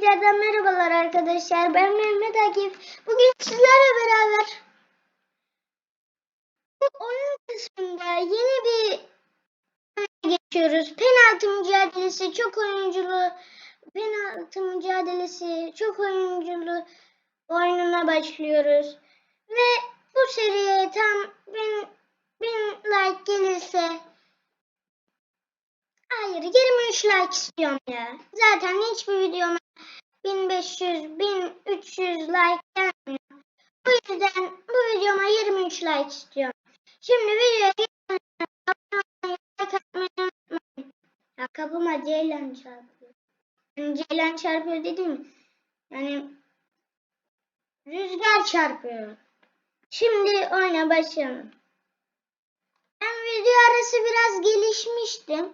tekrardan merhabalar arkadaşlar. Ben Mehmet Akif. Bugün sizlerle beraber bu oyun kısmında yeni bir geçiyoruz. Penaltı mücadelesi, çok oyunculu penaltı mücadelesi, çok oyunculu oyununa başlıyoruz. Ve bu seriye tam bin, bin like gelirse Hayır 23 like istiyorum ya. Zaten hiçbir videoma 1500, 1300 like gelmiyor. Bu yüzden bu videoma 23 like istiyorum. Şimdi videoya geçmeden abone like atmayı unutmayın. Ya kapıma Ceylan çarpıyor. Yani Ceylan çarpıyor dedim. Yani rüzgar çarpıyor. Şimdi oyuna başlayalım. Ben video arası biraz gelişmiştim.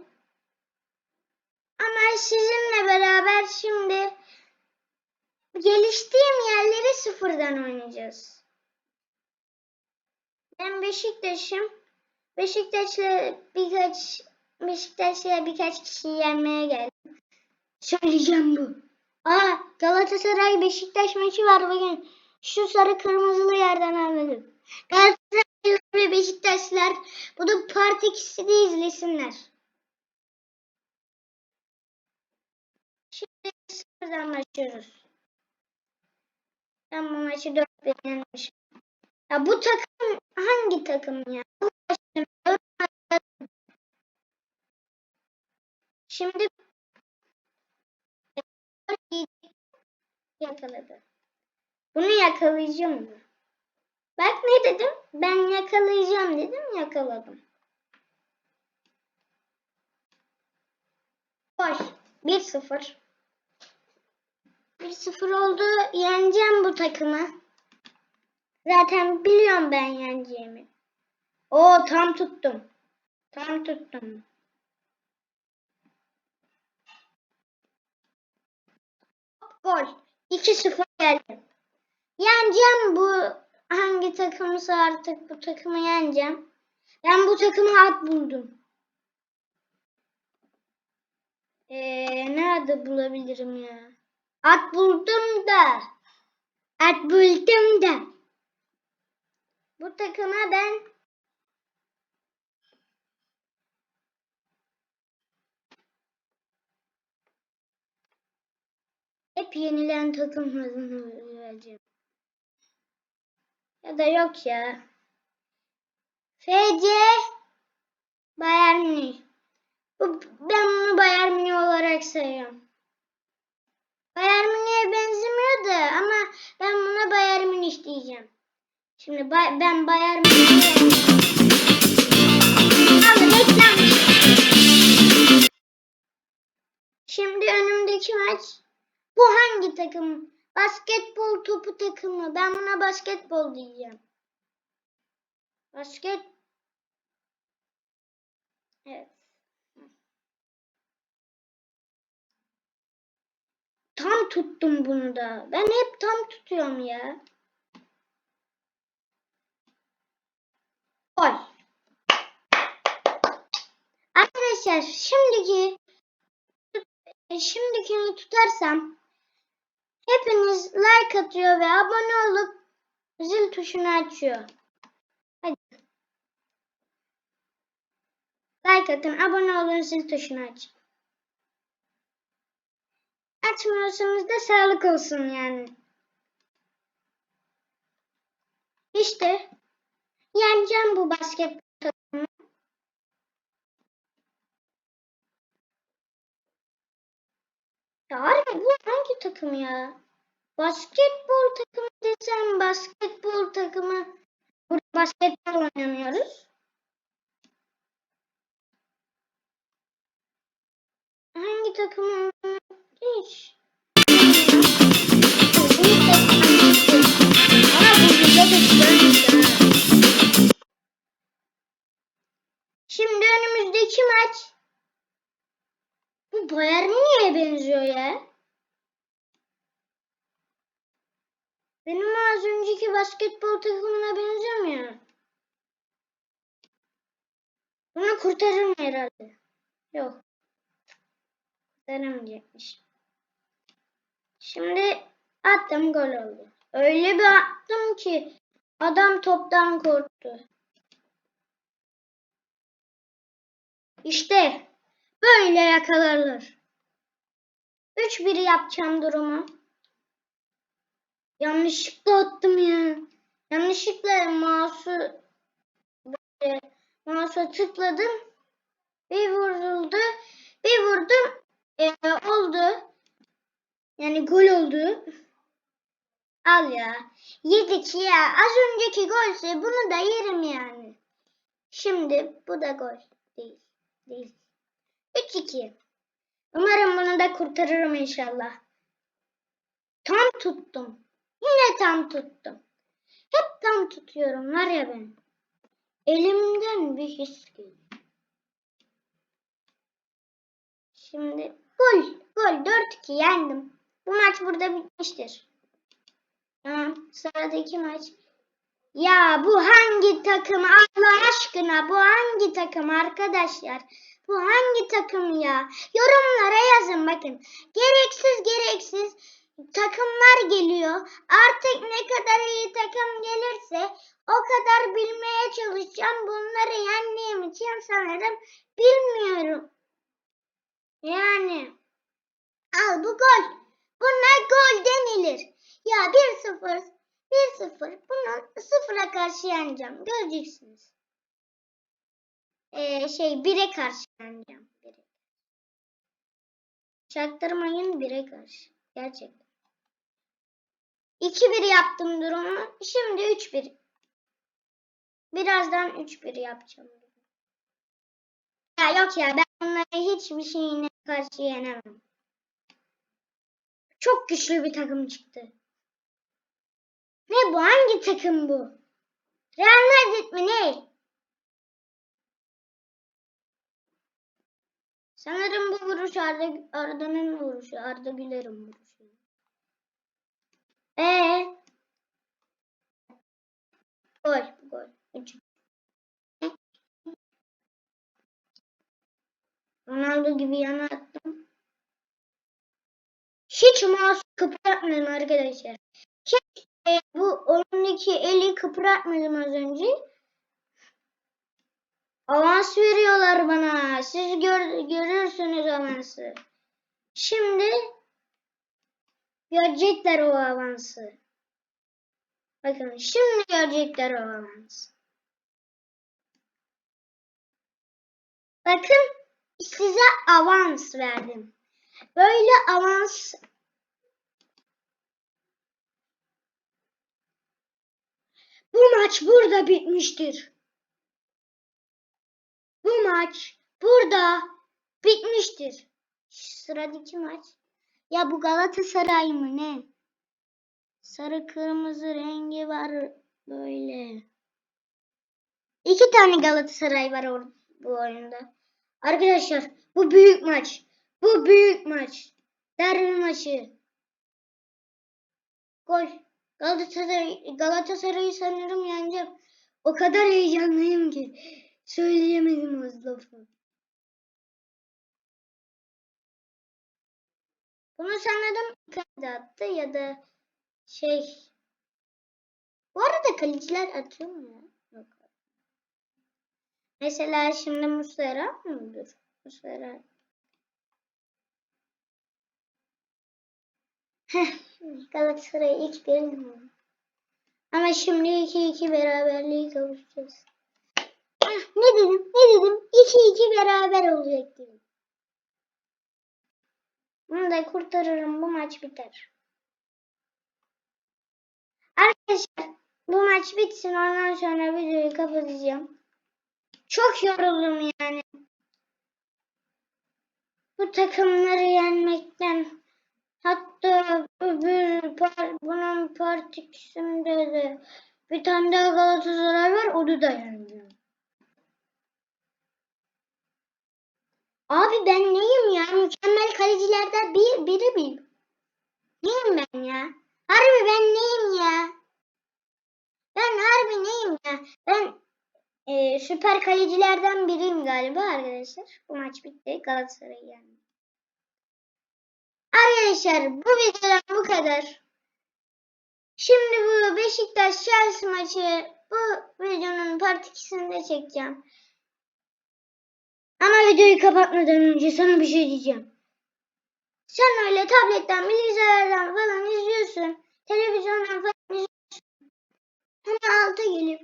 Ama sizinle beraber şimdi yerleri sıfırdan oynayacağız. Ben Beşiktaş'ım. Beşiktaş'la birkaç Beşiktaş'la birkaç kişi yenmeye geldim. Söyleyeceğim bu. Aa Galatasaray Beşiktaş maçı var bugün. Şu sarı kırmızılı yerden anladım. Galatasaray ve Beşiktaşlar bu da part ikisi de izlesinler. Şimdi sıfırdan başlıyoruz. Ben bu maçı 4 yenmişim. Ya bu takım hangi takım ya? Şimdi yakaladı. Bunu yakalayacağım mı? Bak ne dedim? Ben yakalayacağım dedim yakaladım. Boş. 1-0. 1-0 oldu. Yeneceğim bu takımı. Zaten biliyorum ben yeneceğimi. Oo tam tuttum. Tam tuttum. Gol. 2-0 geldi. Yeneceğim bu hangi takımsa artık bu takımı yeneceğim. Ben bu takımı at buldum. Ee, nerede bulabilirim ya? At buldum da. At buldum da. Bu takıma ben hep yenilen takımlarını vereceğim. Ya da yok ya. FC Bayern Münih. Ben bunu Bayern Münih olarak sayıyorum. Bayern Münih'e benzemiyor ama ben buna Bayern Münih diyeceğim. Şimdi bay, ben Bayern Münih'e. Şimdi önümdeki maç bu hangi takım? Basketbol topu takımı. Ben buna basketbol diyeceğim. Basket Evet. Tam tuttum bunu da. Ben hep tam tutuyorum ya. Gol. Arkadaşlar şimdiki şimdikini tutarsam hepiniz like atıyor ve abone olup zil tuşunu açıyor. Hadi. Like atın, abone olun, zil tuşunu açın. Açmıyorsanız da sağlık olsun yani. İşte yeneceğim bu basketbol takımı. Ya harbi bu hangi takım ya? Basketbol takımı desem basketbol takımı. Burada basketbol oynamıyoruz. Hangi takım önceki basketbol takımına benzemiyor. Bunu kurtarırım herhalde. Yok. Kurtaramayacakmış. Şimdi attım gol oldu. Öyle bir attım ki adam toptan korktu. İşte böyle yakalarlar. 3-1 yapacağım durumu. Yanlışlıkla attım ya. Yanlışlıkla mouse'u böyle mouse'a tıkladım. Bir vuruldu. Bir vurdum. Ee, oldu. Yani gol oldu. Al ya. Yedik ya. Az önceki golse bunu da yerim yani. Şimdi bu da gol. Değil. Değil. 3-2. Umarım bunu da kurtarırım inşallah. Tam tuttum. Yine tam tuttum. Hep tam tutuyorum var ya ben. Elimden bir his geliyor. Şimdi gol. Gol 4-2 yendim. Bu maç burada bitmiştir. Tamam. Sıradaki maç. Ya bu hangi takım Allah aşkına bu hangi takım arkadaşlar? Bu hangi takım ya? Yorumlara yazın bakın. Gereksiz gereksiz takımlar geliyor. Artık ne kadar iyi takım gelirse o kadar bilmeye çalışacağım. Bunları yendiğim için sanırım bilmiyorum. Yani al bu gol. Buna gol denilir. Ya 1-0 1-0 bunu sıfıra karşı yeneceğim. Göreceksiniz. Ee, şey 1'e karşı yeneceğim. 1'e. Çaktırmayın 1'e karşı. Gerçekten. 2-1 yaptım durumu. Şimdi 3-1. Birazdan 3-1 yapacağım. Ya yok ya ben onları hiçbir şeyine karşı yenemem. Çok güçlü bir takım çıktı. Ne bu? Hangi takım bu? Real Madrid mi ne? Sanırım bu vuruş Arda, Arda'nın vuruşu. Arda Güler'in vuruşu. Ee? Gol, gol. Ronaldo gibi yana attım. Hiç mouse kıpırdatmadım arkadaşlar. Hiç e, bu oyundaki eli kıpırdatmadım az önce. Avans veriyorlar bana. Siz gör, görürsünüz avansı. Şimdi görecekler o avansı. Bakın şimdi görecekler o avansı. Bakın size avans verdim. Böyle avans Bu maç burada bitmiştir. Bu maç burada bitmiştir. Sıradaki maç. Ya bu Galatasaray mı ne? Sarı kırmızı rengi var böyle. İki tane Galatasaray var bu oyunda. Arkadaşlar bu büyük maç. Bu büyük maç. Derbi maçı. Gol. Galatasaray Galatasaray'ı sanırım yeneceğim. O kadar heyecanlıyım ki söyleyemedim az lafı. Bunu sanırım Icardi attı ya da şey. Bu arada kaleciler atıyor mu ya? Yok. Mesela şimdi Muslera mıdır? Muslera. Galatasaray ilk birim Ama şimdi 2-2 beraberliği kavuşacağız. Heh, ne dedim? Ne dedim? 2-2 beraber olacak dedim. Bunu da kurtarırım. Bu maç biter. Arkadaşlar bu maç bitsin. Ondan sonra videoyu kapatacağım. Çok yoruldum yani. Bu takımları yenmekten hatta öbür par, bunun partikisinde de bir tane daha Galatasaray var. Onu da yenmiyor. Abi ben neyim ya? Mükemmel kalecilerden bir, biri miyim? Neyim ben ya? Harbi ben neyim ya? Ben harbi neyim ya? Ben e, süper kalecilerden biriyim galiba arkadaşlar. Bu maç bitti. Galatasaray yani. Arkadaşlar bu videodan bu kadar. Şimdi bu Beşiktaş Chelsea maçı bu videonun part 2'sini de çekeceğim. Ama videoyu kapatmadan önce sana bir şey diyeceğim. Sen öyle tabletten, bilgisayardan falan izliyorsun. Televizyondan falan izliyorsun. Hemen alta gelip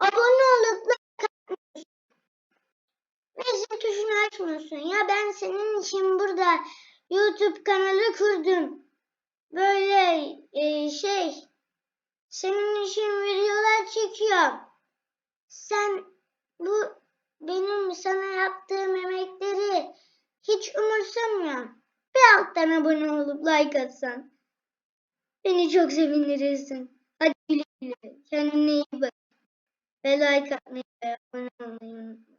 abone olup like atmıyorsun. Zil tuşunu açmıyorsun. Ya ben senin için burada YouTube kanalı kurdum. Böyle e, şey senin için videolar çekiyorum. Sen bu benim sana yaptığım emekleri hiç umursamıyorsun. Bir alttan abone olup like atsan. Beni çok sevindirirsin. Hadi güle güle. Kendine iyi bak. Ve like atmayı ve abone olmayı unutma.